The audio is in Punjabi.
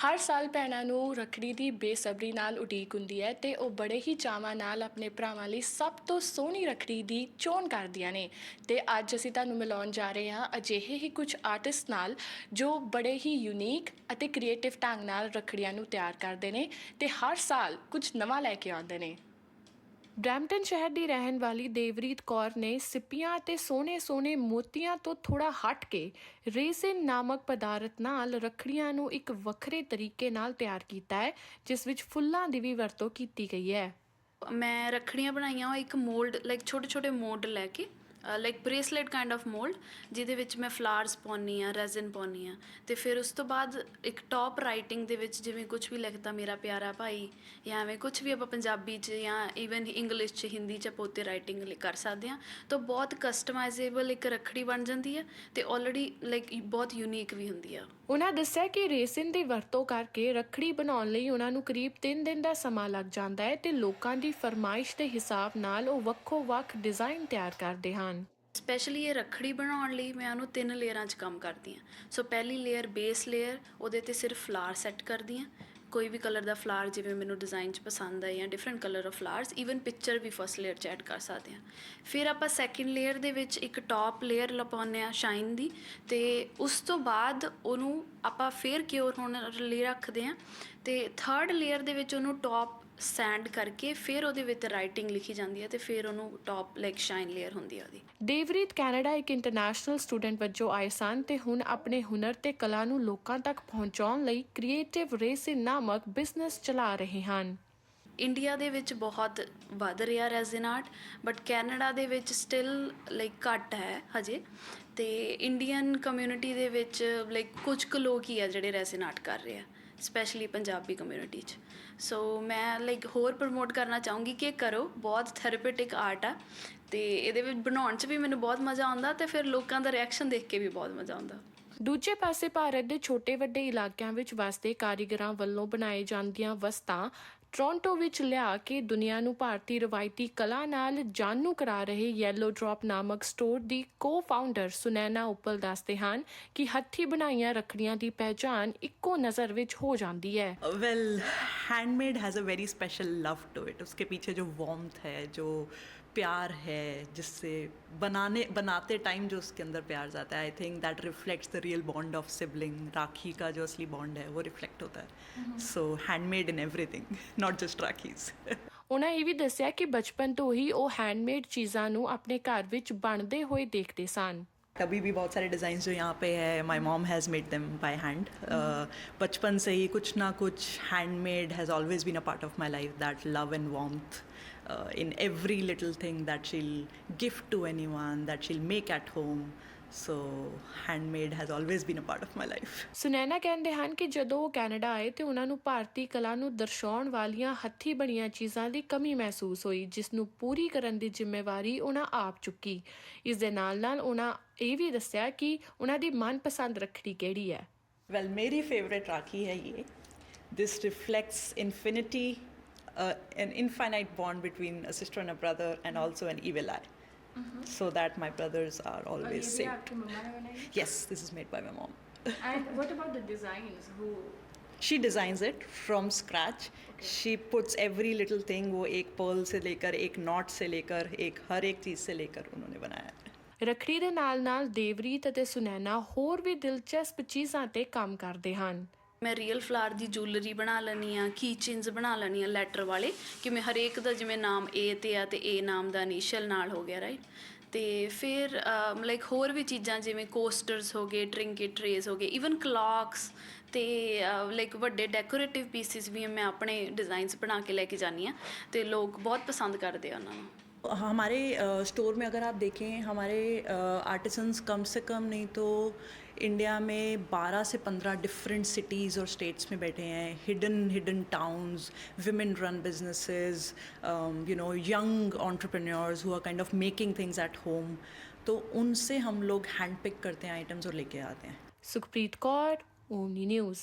ਹਰ ਸਾਲ ਭੈਣਾਂ ਨੂੰ ਰੱਖੜੀ ਦੀ ਬੇਸਬਰੀ ਨਾਲ ਉਡੀਕ ਹੁੰਦੀ ਹੈ ਤੇ ਉਹ ਬੜੇ ਹੀ ਚਾਵਾਂ ਨਾਲ ਆਪਣੇ ਭਰਾਵਾਂ ਲਈ ਸਭ ਤੋਂ ਸੋਹਣੀ ਰੱਖੜੀ ਦੀ ਚੋਣ ਕਰਦੀਆਂ ਨੇ। ਤੇ ਅੱਜ ਅਸੀਂ ਤੁਹਾਨੂੰ ਮਿਲਾਉਣ ਜਾ ਰਹੇ ਹਾਂ ਅਜਿਹੇ ਹੀ ਕੁਝ ਆਰਟਿਸਟ ਨਾਲ ਜੋ ਬੜੇ ਹੀ ਯੂਨੀਕ ਅਤੇ ਕ੍ਰੀਏਟਿਵ ਢੰਗ ਨਾਲ ਰੱਖੜੀਆਂ ਨੂੰ ਤਿਆਰ ਕਰਦੇ ਨੇ ਤੇ ਹਰ ਸਾਲ ਕੁਝ ਨਵਾਂ ਲੈ ਕੇ ਆਉਂਦੇ ਨੇ। ਬ੍ਰੈਂਪਟਨ ਸ਼ਹਿਰ ਦੀ ਰਹਿਣ ਵਾਲੀ ਦੇਵਰੀਤ ਕੌਰ ਨੇ ਸਿੱਪੀਆਂ ਅਤੇ ਸੋਹਣੇ-ਸੋਹਣੇ ਮੋਤੀਆਂ ਤੋਂ ਥੋੜਾ ਹਟ ਕੇ ਰੇਸਿਨ ਨਾਮਕ ਪਦਾਰਥ ਨਾਲ ਰੱਖੜੀਆਂ ਨੂੰ ਇੱਕ ਵੱਖਰੇ ਤਰੀਕੇ ਨਾਲ ਤਿਆਰ ਕੀਤਾ ਹੈ, ਜਿਸ ਵਿੱਚ ਫੁੱਲਾਂ ਦੀ ਵੀ ਵਰਤੋਂ ਕੀਤੀ ਗਈ ਹੈ। ਮੈਂ ਰੱਖੜੀਆਂ ਬਣਾਈਆਂ, ਉਹ ਇੱਕ ਮੋਲਡ ਲਾਈਕ ਛੋਟੇ ਛੋਟੇ ਮੋਲਡ ਲੈ ਕੇ like bracelet kind of mould ਜਿਹਦੇ ਵਿੱਚ ਮੈਂ ਫਲਾਰਸ ਪਾਉਣੀ ਆ ਰੈਜ਼ਨ ਪਾਉਣੀ ਆ ਤੇ ਫਿਰ ਉਸ ਤੋਂ ਬਾਅਦ ਇੱਕ ਟੌਪ ਰਾਈਟਿੰਗ ਦੇ ਵਿੱਚ ਜਿਵੇਂ ਕੁਝ ਵੀ ਲਿਖਦਾ, ਮੇਰਾ ਪਿਆਰਾ ਭਾਈ ਜਾਂ ਐਵੇਂ ਕੁਝ ਵੀ ਆਪਾਂ ਪੰਜਾਬੀ 'ਚ ਜਾਂ ਈਵਨ ਇੰਗਲਿਸ਼ 'ਚ ਹਿੰਦੀ 'ਚ ਪੋਤੇ ਉੱਤੇ ਰਾਈਟਿੰਗ ਕਰ ਸਕਦੇ ਆ ਤਾਂ ਬਹੁਤ ਕਸਟਮਾਈਜ਼ੇਬਲ ਇੱਕ ਰੱਖੜੀ ਬਣ ਜਾਂਦੀ ਹੈ ਤੇ ਆਲਰੇਡੀ ਲਾਈਕ ਬਹੁਤ ਯੂਨੀਕ ਵੀ ਹੁੰਦੀ ਆ। ਉਹਨਾਂ ਦੱਸਿਆ ਕਿ ਰੇਸਿਨ ਦੀ ਵਰਤੋਂ ਕਰਕੇ ਰੱਖੜੀ ਬਣਾਉਣ ਲਈ ਉਹਨਾਂ ਨੂੰ ਕਰੀਬ 3 ਦਿਨ ਦਾ ਸਮਾਂ ਲੱਗ ਜਾਂਦਾ ਹੈ ਤੇ ਲੋਕਾਂ ਦੀ ਫਰਮਾਇਸ਼ ਦੇ ਹਿਸਾਬ ਨਾਲ ਉਹ ਵੱਖੋ-ਵੱਖ ਡਿਜ਼ਾਈਨ ਤਿਆਰ ਕਰਦੇ ਹਨ। ਸਪੈਸ਼ਲੀ ਇਹ ਰੱਖੜੀ ਬਣਾਉਣ ਲਈ ਮੈਂ ਉਹਨੂੰ ਤਿੰਨ ਲੇਅਰਾਂ 'ਚ ਕੰਮ ਕਰਦੀ ਹਾਂ। ਸੋ ਪਹਿਲੀ ਲੇਅਰ ਬੇਸ ਲੇਅਰ, ਉਹਦੇ ਤੇ ਸਿਰਫ ਫਲਾਰ ਸੈੱਟ ਕਰਦੀ ਹਾਂ। ਕੋਈ ਵੀ ਕਲਰ ਦਾ ਫਲਾਰ ਜਿਵੇਂ ਮੈਨੂੰ ਡਿਜ਼ਾਈਨ 'ਚ ਪਸੰਦ ਹੈ ਜਾਂ different colour of flowers even picture we first layer 'ਚ ਐਡ ਕਰ ਸਕਦੇ ਹਾਂ। ਫਿਰ ਆਪਾਂ ਸੈਕਿੰਡ ਲੇਅਰ ਦੇ ਵਿੱਚ ਇੱਕ ਟੌਪ ਲੇਅਰ ਲਪਾਉਂਦੇ ਆ ਸ਼ਾਈਨ ਦੀ ਤੇ ਉਸ ਤੋਂ ਬਾਅਦ ਉਹਨੂੰ ਆਪਾਂ ਫੇਰ ਕਿਉਰ ਹੋਣ ਲਈ ਰੱਖਦੇ ਹਾਂ ਤੇ ਥਰਡ ਲੇਅਰ ਦੇ ਵਿੱਚ ਉਹਨੂੰ ਟੌਪ ਸੈਂਡ ਕਰਕੇ ਫਿਰ ਉਹਦੇ ਵਿੱਚ ਰਾਈਟਿੰਗ ਲਿਖੀ ਜਾਂਦੀ ਹੈ ਤੇ ਫਿਰ ਉਹਨੂੰ ਟੌਪ ਲਾਈਕ ਸ਼ਾਈਨ ਲੇਅਰ ਹੁੰਦੀ ਹੈ ਉਹਦੀ। ਦੇਵਰੀਤ ਕੈਨੇਡਾ ਇੱਕ ਇੰਟਰਨੈਸ਼ਨਲ ਸਟੂਡੈਂਟ ਵਜੋਂ ਆਏ ਸਨ ਤੇ ਹੁਣ ਆਪਣੇ ਹੁਨਰ ਤੇ ਕਲਾ ਨੂੰ ਲੋਕਾਂ ਤੱਕ ਪਹੁੰਚਾਉਣ ਲਈ ਕ੍ਰੀਏਟਿਵ ਰੇਸਿਨ ਨਾਮਕ ਬਿਜ਼ਨਸ ਚਲਾ ਰਹੇ ਹਨ। ਇੰਡੀਆ ਦੇ ਵਿੱਚ ਬਹੁਤ ਵੱਧ ਰਿਹਾ ਰੈਜ਼ਨ ਆਰਟ ਬਟ ਕੈਨੇਡਾ ਦੇ ਵਿੱਚ ਸਟਿਲ ਲਾਈਕ ਘੱਟ ਹੈ ਹਜੇ। ਤੇ ਇੰਡੀਅਨ ਕਮਿਊਨਿਟੀ ਦੇ ਵਿੱਚ ਲਾਈਕ ਕੁਝ ਕੁ ਲੋਕ ਹੀ ਆ ਜਿਹੜੇ ਰੈਜ਼ਨ ਆਰਟ ਕਰ ਰਹੇ ਆ। ਸਪੈਸ਼ਲੀ ਪੰਜਾਬੀ ਕਮਿਊਨਿਟੀ 'ਚ। ਸੋ ਮੈਂ ਲਾਈਕ ਹੋਰ ਪ੍ਰਮੋਟ ਕਰਨਾ ਚਾਹੂੰਗੀ ਕਿ ਕਰੋ, ਬਹੁਤ ਥੈਰੇਪਿਟਿਕ ਆਰਟ ਆ। ਤੇ ਇਹਦੇ ਵਿੱਚ ਬਣਾਉਣ 'ਚ ਵੀ ਮੈਨੂੰ ਬਹੁਤ ਮਜ਼ਾ ਆਉਂਦਾ ਤੇ ਫਿਰ ਲੋਕਾਂ ਦਾ ਰਿਐਕਸ਼ਨ ਦੇਖ ਕੇ ਵੀ ਬਹੁਤ ਮਜ਼ਾ ਆਉਂਦਾ। ਦੂਜੇ ਪਾਸੇ ਭਾਰਤ ਦੇ ਛੋਟੇ ਵੱਡੇ ਇਲਾਕਿਆਂ ਵਿੱਚ ਵਸਦੇ ਕਾਰੀਗਰਾਂ ਵੱਲੋਂ ਬਣਾਏ ਜਾਂਦੀਆਂ ਵਸਤਾਂ ਟੋਰਾਂਟੋ ਵਿੱਚ ਲਿਆ ਕੇ ਦੁਨੀਆ ਨੂੰ ਭਾਰਤੀ ਰਵਾਇਤੀ ਕਲਾ ਨਾਲ ਜਾਣੂ ਕਰਾ ਰਹੇ ਯੈਲੋ ਡ੍ਰੌਪ ਨਾਮਕ ਸਟੋਰ ਦੀ ਕੋ-ਫਾਊਂਡਰ ਸੁਨੈਨਾ ਉਪਲ ਦੱਸਦੇ ਹਨ ਕਿ ਹੱਥੀ ਬਣਾਈਆਂ ਰੱਖੜੀਆਂ ਦੀ ਪਹਿਚਾਣ ਇੱਕੋ ਨਜ਼ਰ ਵਿੱਚ ਹੋ ਜਾਂਦੀ ਹੈ well handmade has a very special love to it उसके पीछे जो वॉम्थ है जो प्यार है जिससे बनाने बनाते टाइम जो उसके अंदर प्यार जाता है I think that reflects the real bond of sibling rakhi का जो असली बॉन्ड है वो रिफ्लेक्ट होता है so handmade in everything not just rakhis ਉਹਨਾਂ ਇਹ ਵੀ ਦੱਸਿਆ ਕਿ ਬਚਪਨ ਤੋਂ ਹੀ ਉਹ ਹੈਂਡਮੇਡ ਚੀਜ਼ਾਂ ਨੂੰ ਆਪਣੇ ਘਰ ਵਿੱਚ ਬਣਦੇ ਹੋਏ ਦੇਖਦੇ ਸਨ अभी भी बहुत सारे डिज़ाइंस जो यहाँ पे है my mom has made them by hand बचपन से ही कुछ ना कुछ handmade has always been a part of my life that love and warmth in every little thing that she'll gift to anyone that she'll make at home So handmade has always been a part of my life Sunaina ਕਹਿੰਦੇ ਹਨ ਕਿ ਜਦੋਂ ਉਹ ਕੈਨੇਡਾ ਆਏ ਤੇ ਉਹਨਾਂ ਨੂੰ ਭਾਰਤੀ ਕਲਾ ਨੂੰ ਦਰਸਾਉਣ ਵਾਲੀਆਂ ਹੱਥੀ ਬਣੀਆਂ ਚੀਜ਼ਾਂ ਦੀ ਕਮੀ ਮਹਿਸੂਸ ਹੋਈ ਜਿਸ ਨੂੰ ਪੂਰੀ ਕਰਨ ਦੀ ਜ਼ਿੰਮੇਵਾਰੀ ਉਹਨਾਂ ਆਪ ਚੁੱਕੀ। ਇਸ ਦੇ ਨਾਲ-ਨਾਲ ਉਹਨਾਂ ਇਹ ਵੀ ਦੱਸਿਆ ਕਿ ਉਹਨਾਂ ਦੀ ਮਨਪਸੰਦ ਰੱਖੜੀ ਕਿਹੜੀ ਹੈ? ਵੈਲ ਮੇਰੀ ਫੇਵਰਿਟ ਰਾਖੀ ਹੈ ਇਹ। This reflects infinity an infinite bond between a sister and a brother and also an evil eye. so that my brothers are always safe yes this is made by my mom And what about the designs? Who she designs it from scratch she puts every little thing वो एक पर्ल से लेकर एक नॉट से लेकर एक हर एक चीज़ से लेकर उन्होंने बनाया है ਰੱਖੜੀ ਦੇ ਨਾਲ-ਨਾਲ ਦੇਵਰੀਤ ਅਤੇ ਸੁਨੈਨਾ ਹੋਰ ਵੀ ਦਿਲਚਸਪ ਚੀਜ਼ਾਂ ਤੇ ਕੰਮ ਕਰਦੇ ਹਨ ਮੈਂ ਰੀਅਲ ਫਲਾਰ ਦੀ ਜੁਐਲਰੀ ਬਣਾ ਲੈਣੀ ਆ ਕੀ ਚੇਨਸ ਬਣਾ ਲੈਣੀ ਆ ਲੈਟਰ ਵਾਲੇ ਕਿ ਮੈਂ ਹਰੇਕ ਦਾ ਜਿਵੇਂ ਨਾਮ ਏ ਤੇ ਆ ਤੇ ਏ ਨਾਮ ਦਾ ਇਨੀਸ਼ੀਅਲ ਨਾਲ ਹੋ ਗਿਆ ਰਾਈਟ ਤੇ ਫਿਰ ਲਾਈਕ ਹੋਰ ਵੀ ਚੀਜ਼ਾਂ ਜਿਵੇਂ ਕੋਸਟਰਸ ਹੋ ਗਏ ਟ੍ਰਿੰਕਟ ਟਰੇਸ ਹੋ ਗਏ ਇਵਨ ਕਲੌਕਸ ਤੇ ਲਾਈਕ ਵੱਡੇ ਡੈਕੋਰੇਟਿਵ ਪੀਸਿਸ ਵੀ ਮੈਂ ਆਪਣੇ ਡਿਜ਼ਾਈਨਸ ਬਣਾ ਕੇ ਲੈ ਕੇ ਜਾਨੀ ਆ ਤੇ ਲੋਕ ਬਹੁਤ ਪਸੰਦ ਕਰਦੇ ਆ ਉਹਨਾਂ ਨੂੰ हमारे स्टोर में अगर आप देखें हमारे आर्टिसंस कम से कम नहीं तो इंडिया में 12 से 15 डिफरेंट सिटीज़ और स्टेट्स में बैठे हैं। Hidden hidden towns women run businesses you know young entrepreneurs हुआ kind of making things at home तो उनसे हम लोग हैंड पिक करते हैं आइटम्स और लेके आते हैं। Sukhpreet Kaur, Omni News.